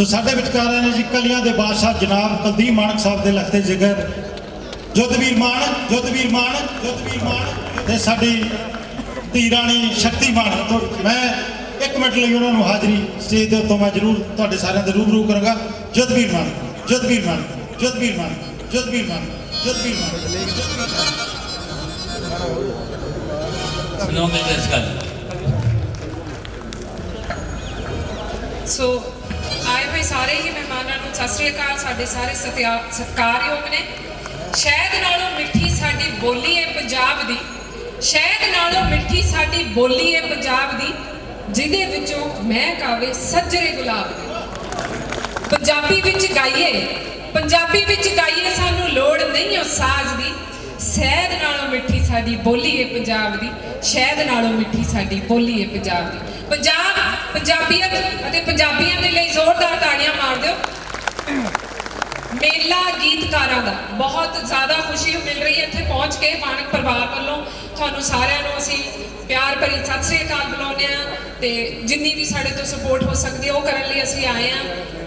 ਸੋ ਸਾਡੇ ਵਿਚਕਾਰਾਂ ਨੇ ਜੀ ਕਲੀਆਂ ਦੇ ਬਾਦਸ਼ਾਹ ਜਨਾਬ ਕੁਲਦੀਪ ਮਾਨਕ ਸਾਹਿਬ ਦੇ ਲਖਤੇ ਜਿਗਰ ਜੋਧਵੀਰ ਮਾਨਕ ਜੋਧਵੀਰ ਮਾਨਕ ਜੋਧਵੀਰ ਮਾਨਕ ਤੇ ਸਾਡੀ ਧੀ ਰਾਣੀ ਸ਼ਕਤੀ ਮਾਨਕ ਤੋਂ ਮੈਂ ਇੱਕ ਮਿੰਟ ਲਈ ਉਹਨਾਂ ਨੂੰ ਹਾਜ਼ਰੀ ਸਟੇਜ ਦੇ ਉੱਤੋਂ ਮੈਂ ਜ਼ਰੂਰ ਤੁਹਾਡੇ ਸਾਰਿਆਂ ਦੇ ਰੂਬਰੂ ਕਰਾਂਗਾ। ਜੋਧਵੀਰ ਮਾਨਕ ਜੋਧਵੀਰ ਮਾਨਕ ਜੋਧਵੀਰ ਮਾਨਕ ਜੋਧਵੀਰ ਮਾਨਕ ਜੋਧਵੀਰ ਮਾਨਕ। ਗੱਲ। ਸੋ ਆਏ ਸਾਰੇ ਹੀ ਮਹਿਮਾਨਾਂ ਨੂੰ ਸਤਿ ਸ੍ਰੀ ਅਕਾਲ, ਸਾਡੇ ਸਾਰੇ ਸਤਿਕਾਰਯੋਗ ਨੇ। ਸ਼ਹਿਦ ਨਾਲੋਂ ਮਿੱਠੀ ਸਾਡੀ ਬੋਲੀ ਹੈ ਪੰਜਾਬ ਦੀ। ਸ਼ਹਿਦ ਨਾਲੋਂ ਮਿੱਠੀ ਸਾਡੀ ਬੋਲੀ ਹੈ ਪੰਜਾਬ ਦੀ, ਜਿਹਦੇ ਵਿੱਚੋਂ ਮਹਿਕ ਆਵੇ ਸੱਜਰੇ ਗੁਲਾਬ ਦੀ। ਪੰਜਾਬੀ ਵਿੱਚ ਗਾਈਏ, ਪੰਜਾਬੀ ਵਿੱਚ ਗਾਈਏ ਸਾਨੂੰ ਲੋੜ ਨਹੀਂ ਉਹ ਸਾਜ਼ ਦੀ। ਸ਼ਹਿਦ ਨਾਲੋਂ ਮਿੱਠੀ ਸਾਡੀ ਬੋਲੀ ਹੈ ਪੰਜਾਬ ਦੀ, ਸ਼ਹਿਦ ਨਾਲੋਂ ਮਿੱਠੀ ਸਾਡੀ ਬੋਲੀ ਹੈ ਪੰਜਾਬ ਦੀ। ਪੰਜਾਬ ਪੰਜਾਬੀਅਤ ਅਤੇ ਪੰਜਾਬੀਆਂ ਦੇ ਲਈ ਜ਼ੋਰਦਾਰ ਤਾੜੀਆਂ ਮਾਰ ਦਿਓ। ਮੇਲਾ ਗੀਤਕਾਰਾਂ ਦਾ। ਬਹੁਤ ਜ਼ਿਆਦਾ ਖੁਸ਼ੀ ਮਿਲ ਰਹੀ ਹੈ ਇੱਥੇ ਪਹੁੰਚ ਕੇ ਮਾਨਕ ਪਰਿਵਾਰ ਵੱਲੋਂ। ਤੁਹਾਨੂੰ ਸਾਰਿਆਂ ਨੂੰ ਅਸੀਂ ਪਿਆਰ ਭਰੀ ਸਤਿ ਸ੍ਰੀ ਅਕਾਲ ਬੁਲਾਉਂਦੇ ਆ ਤੇ ਜਿੰਨੀ ਵੀ ਸਾਡੇ ਤੋਂ ਸਪੋਰਟ ਹੋ ਸਕਦੀ ਹੈ ਉਹ ਕਰਨ ਲਈ ਅਸੀਂ ਆਏ ਆ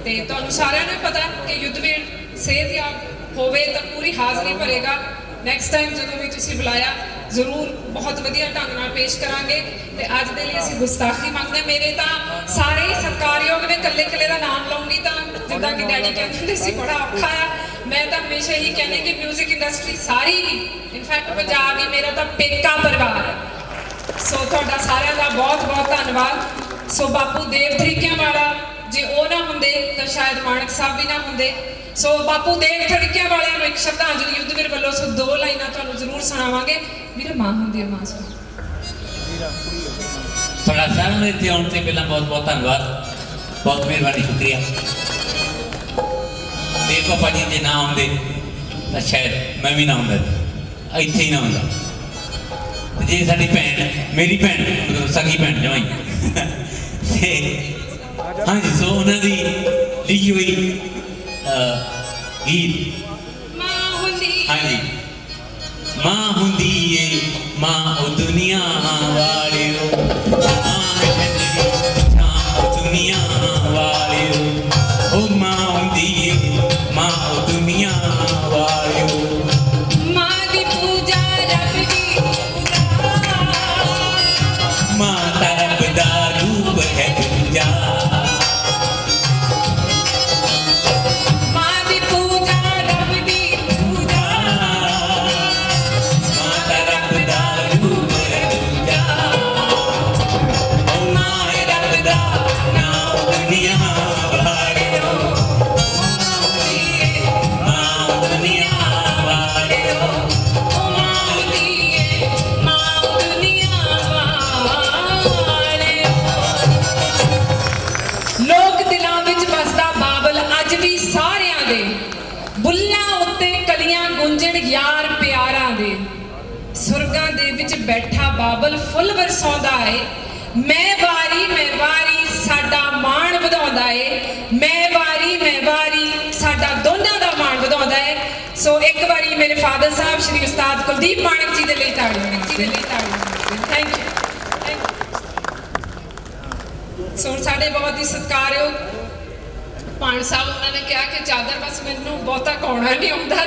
ਤੇ ਤੁਹਾਨੂੰ ਸਾਰਿਆਂ ਨੂੰ ਪਤਾ ਕਿ ਯੁੱਧਵੀਰ ਸਿਹਤਯਾਬ ਹੋਵੇ ਤਾਂ ਪੂਰੀ ਹਾਜ਼ਰੀ ਭਰੇਗਾ। ਨੈਕਸਟ ਟਾਈਮ ਜਦੋਂ ਵੀ ਤੁਸੀਂ ਬੁਲਾਇਆ ਜ਼ਰੂਰ ਬਹੁਤ ਵਧੀਆ ਢੰਗ ਨਾਲ ਪੇਸ਼ ਕਰਾਂਗੇ ਤੇ ਅੱਜ ਦੇ ਲਈ ਅਸੀਂ ਗੁਸਤਾਖੀ ਮੰਗਦੇ ਹਾਂ। ਮੇਰੇ ਤਾਂ ਸਾਰੇ ਹੀ ਸਤਿਕਾਰਯੋਗ ਨੇ ਕੱਲੇ ਕੱਲੇ ਦਾ ਨਾਮ ਲਵਾਂਗੀ ਤਾਂ ਜਿੱਦਾਂ ਕਿ ਡੈਡੀ ਕਹਿੰਦੇ ਹੁੰਦੇ ਸੀ, ਬੜਾ ਔਖਾ ਆ। ਮੈਂ ਤਾਂ ਹਮੇਸ਼ਾ ਹੀ ਕਹਿੰਦੀ ਕਿ 뮤직 ਇੰਡਸਟਰੀ ਸਾਰੀ ਹੀ ਇਨਫੈਕਟ ਪੰਜਾਬ ਹੀ ਮੇਰਾ ਤਾਂ ਪੇਕਾ ਪਰਿਵਾਰ ਹੈ। ਸੋ ਤੁਹਾਡਾ ਸਾਰਿਆਂ ਦਾ ਬਹੁਤ ਬਹੁਤ ਧੰਨਵਾਦ। ਸੋ ਬਾਪੂ ਦੇਵ ਤਰੀਕਿਆਂ ਵਾਲਾ ਜੇ ਉਹ ਨਾ ਹੁੰਦੇ, ਤਾਂ ਸ਼ਾਇਦ ਮਾਨਕ ਸਾਹਿਬ ਵੀ ਨਾ ਹੁੰਦੇ। ਸੋ ਬਾਪੂ ਦੇਵ ਤਰੀਕਿਆਂ ਵਾਲਿਆਂ ਨੂੰ ਇੱਕ ਸ਼ਰਧਾਂਜਲੀ ਯੁੱਧਵੀਰ ਵੱਲੋਂ ਸੋ ਦੋ ਲਾਈਨਾਂ ਤੁਹਾਨੂੰ ਜ਼ਰੂਰ ਸੁਣਾਵਾਂਗੇ। ਵੀਰੇ, ਮਾਂ ਹੁੰਦੀ ਹੈ, ਮਾਂ ਸੁਣ। ਤੁਹਾਡਾ ਸਾਰਿਆਂ ਦੇ ਇੱਥੇ ਆਉਣ ਤੇ ਪਹਿਲਾਂ ਬਹੁਤ ਬਹੁਤ ਧੰਨਵਾਦ। ਬਹੁਤ ਮਿਹਰਬਾਨੀ, ਸ਼ੁਕਰੀਆ। ਤੇ ਪਾਪਾ ਜੀ ਦੇ ਨਾ ਆਉਂਦੇ, ਤਾਂ ਸ਼ਾਇਦ ਮੈਂ ਵੀ ਨਾ ਹੁੰਦਾ ਇੱਥੇ ਹੀ ਨਾ ਹੁੰਦਾ ਤੇ ਜੇ ਸਾਡੀ ਭੈਣ, ਮੇਰੀ ਭੈਣ, ਮਤਲਬ ਸਗੀ ਭੈਣ ਜਮਾਈ। ਤੇ ਹਾਂਜੀ ਸੋ ਉਹਨਾਂ ਦੀ ਲਿਖੀ ਹੋਈ ਅਹ, ਗੀਤ ਮਾਂ ਹੁੰਦੀ ਹਾਂਜੀ ਮਾਂ ਹੁੰਦੀ ਏ ਮਾਂ ਉਹ ਦੁਨੀਆ ਵਾਲਿਓ ਸੁਰਗਾਂ ਦੇ ਵਿੱਚ ਬੈਠਾ ਬਾਬਲ ਫੁੱਲ ਵਰਸਾਉਂਦਾ ਏ। ਮੈਂ ਵਾਰੀ ਮੈਂ ਵਾਰੀ ਸਾਡਾ ਮਾਣ ਵਧਾਉਂਦਾ ਏ। ਮੈਂ ਵਾਰੀ ਮੈਂ ਵਾਰੀ ਸਾਡਾ ਦੋਨਾਂ ਦਾ ਮਾਣ ਵਧਾਉਂਦਾ ਏ। ਸੋ ਇੱਕ ਵਾਰੀ ਮੇਰੇ ਫਾਦਰ ਸਾਹਿਬ ਸ਼੍ਰੀ ਉਸਤਾਦ ਕੁਲਦੀਪ ਮਾਨਕ ਜੀ ਦੇ ਲਈ ਤਾੜੀਆਂ ਜੀ ਦੇ ਲਈ ਤਾੜੀਆਂ ਥੈਂਕ ਯੂ ਸੋ ਸਾਡੇ ਬਹੁਤ ਹੀ ਸਤਿਕਾਰਯੋਗ ਪਾਣ ਸਾਹਿਬ ਉਹਨਾਂ ਨੇ ਕਿਹਾ ਕਿ ਚਾਦਰ ਬਸ ਮੈਨੂੰ ਬਹੁਤਾ ਕਾਉਣਾ ਨਹੀਂ ਆਉਂਦਾ।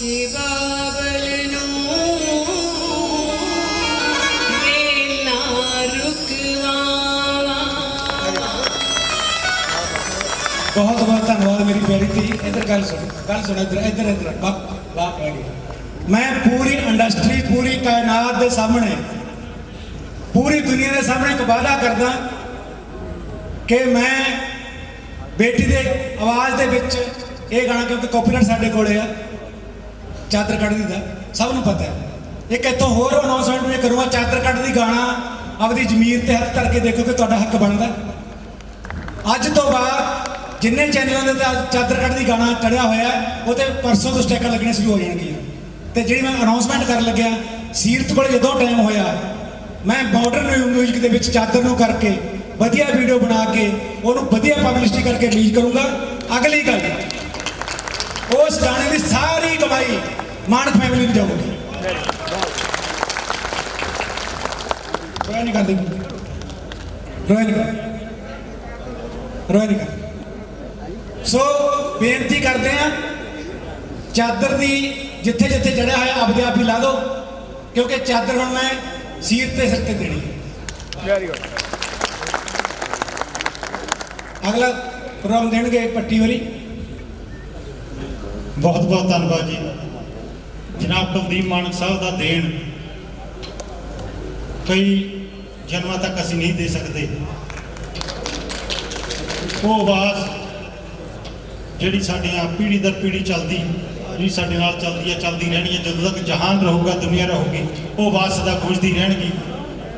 ਕਿ ਬਾਬਲ ਨੂੰ ਵੇਲਾ ਰੁਕਵਾਵਾ। ਬਹੁਤ ਬਹੁਤ ਧੰਨਵਾਦ ਮੇਰੀ ਪਿਆਰੀ ਧੀ ਇੱਧਰ ਗੱਲ ਸੁਣ ਗੱਲ ਸੁਣ ਇੱਧਰ ਇੱਧਰ ਇੱਧਰ। ਬਾਪ ਬਾਪ ਆ ਗਿਆ। ਮੈਂ ਪੂਰੀ ਇੰਡਸਟਰੀ ਪੂਰੀ ਕਾਇਨਾਤ ਦੇ ਸਾਹਮਣੇ, ਪੂਰੀ ਦੁਨੀਆ ਦੇ ਸਾਹਮਣੇ ਇੱਕ ਵਾਅਦਾ ਕਰਦਾ ਕਿ ਮੈਂ ਬੇਟੀ ਦੇ ਆਵਾਜ਼ ਦੇ ਵਿੱਚ ਇਹ ਗਾਣਾ, ਕਿਉਂਕਿ ਕਾਪੀਰਾਈਟ ਸਾਡੇ ਕੋਲੇ ਆ ਚਾਦਰ ਕੱਢਦੀ ਦਾ ਸਭ ਨੂੰ ਪਤਾ ਹੈ। ਇੱਕ ਇੱਥੋਂ ਹੋਰ ਅਨਾਉਂਸਮੈਂਟ ਮੈਂ ਕਰੂੰਗਾ ਚਾਦਰ ਕੱਢਦੀ ਗਾਣਾ ਆਪਦੀ ਜ਼ਮੀਰ ਤੇ ਹੱਥ ਧਰ ਕੇ ਦੇਖੋ ਕਿ ਤੁਹਾਡਾ ਹੱਕ ਬਣਦਾ। ਅੱਜ ਤੋਂ ਬਾਅਦ ਜਿੰਨੇ ਚੈਨਲਾਂ ਦੇ ਤਾਂ ਚਾਦਰ ਕੱਢਦੀ ਗਾਣਾ ਚੜਿਆ ਹੋਇਆ ਹੈ, ਉਹ ਤੇ ਪਰਸੋਂ ਤੋਂ ਸਟੈਕਾਂ ਲੱਗਣੇ ਸ਼ੁਰੂ ਹੋ ਜਾਣਗੀਆਂ। ਤੇ ਜਿਹੜੀ ਮੈਂ ਅਨਾਉਂਸਮੈਂਟ ਕਰਨ ਲੱਗਿਆ ਸੀਰਤ ਕੋਲ ਜਦੋਂ ਟਾਈਮ ਹੋਇਆ ਮੈਂ ਮਾਡਰਨ ਮਿਊਜ਼ਿਕ ਦੇ ਵਿੱਚ ਚਾਦਰ ਨੂੰ ਕਰਕੇ ਵਧੀਆ ਵੀਡੀਓ ਬਣਾ ਕੇ ਉਹਨੂੰ ਵਧੀਆ ਪਬਲਿਸਿਟੀ ਕਰਕੇ ਰਿਲੀਜ਼ ਕਰੂੰਗਾ। ਅਗਲੀ ਗੱਲ ਉਸ ਗਾਣੇ ਦੀ ਸਾਰੀ ਕਮਾਈ ਮਾਨਕ ਫੈਮਿਲੀ ਨੂੰ ਜਾਊਗੀ। ਰੋਇਆ ਨਹੀਂ ਕਰਦੇ ਰੋਇਆ ਨਹੀਂ ਰੋਇਆ ਨਹੀਂ ਸੋ ਬੇਨਤੀ ਕਰਦੇ ਆ ਚਾਦਰ ਦੀ ਜਿੱਥੇ ਜਿੱਥੇ ਜੜਿਆ ਹੋਇਆ ਆਪਦੇ ਆਪ ਹੀ ਲਾ ਦਿਓ ਕਿਉਂਕਿ ਚਾਦਰ ਹੁਣ ਮੈਂ ਸੀਰ ਤੇ ਸਿਰ ਤੇ ਦੇਣੀ ਹੈ। ਅਗਲਾ ਪ੍ਰੋਗਰਾਮ ਦੇਣਗੇ ਪੱਟੀ ਹੋਰੀ ਬਹੁਤ ਬਹੁਤ ਧੰਨਵਾਦ ਜੀ। ਜਨਾਬ ਕੁਲਦੀਪ ਮਾਨਕ ਸਾਹਿਬ ਦਾ ਦੇਣ ਕਈ ਜਨਮਾਂ ਤੱਕ ਅਸੀਂ ਨਹੀਂ ਦੇ ਸਕਦੇ। ਉਹ ਆਵਾਜ਼ ਜਿਹੜੀ ਸਾਡੀਆਂ ਪੀੜ੍ਹੀ ਦਰ ਪੀੜ੍ਹੀ ਚੱਲਦੀ, ਜਿਹੜੀ ਸਾਡੇ ਨਾਲ ਚੱਲਦੀ ਹੈ, ਚੱਲਦੀ ਰਹਿਣੀ ਹੈ। ਜਦੋਂ ਤੱਕ ਜਹਾਨ ਰਹੂਗਾ, ਦੁਨੀਆ ਰਹੂਗੀ, ਉਹ ਆਵਾਜ਼ ਸਦਾ ਗੂੰਜਦੀ ਰਹਿਣਗੀ।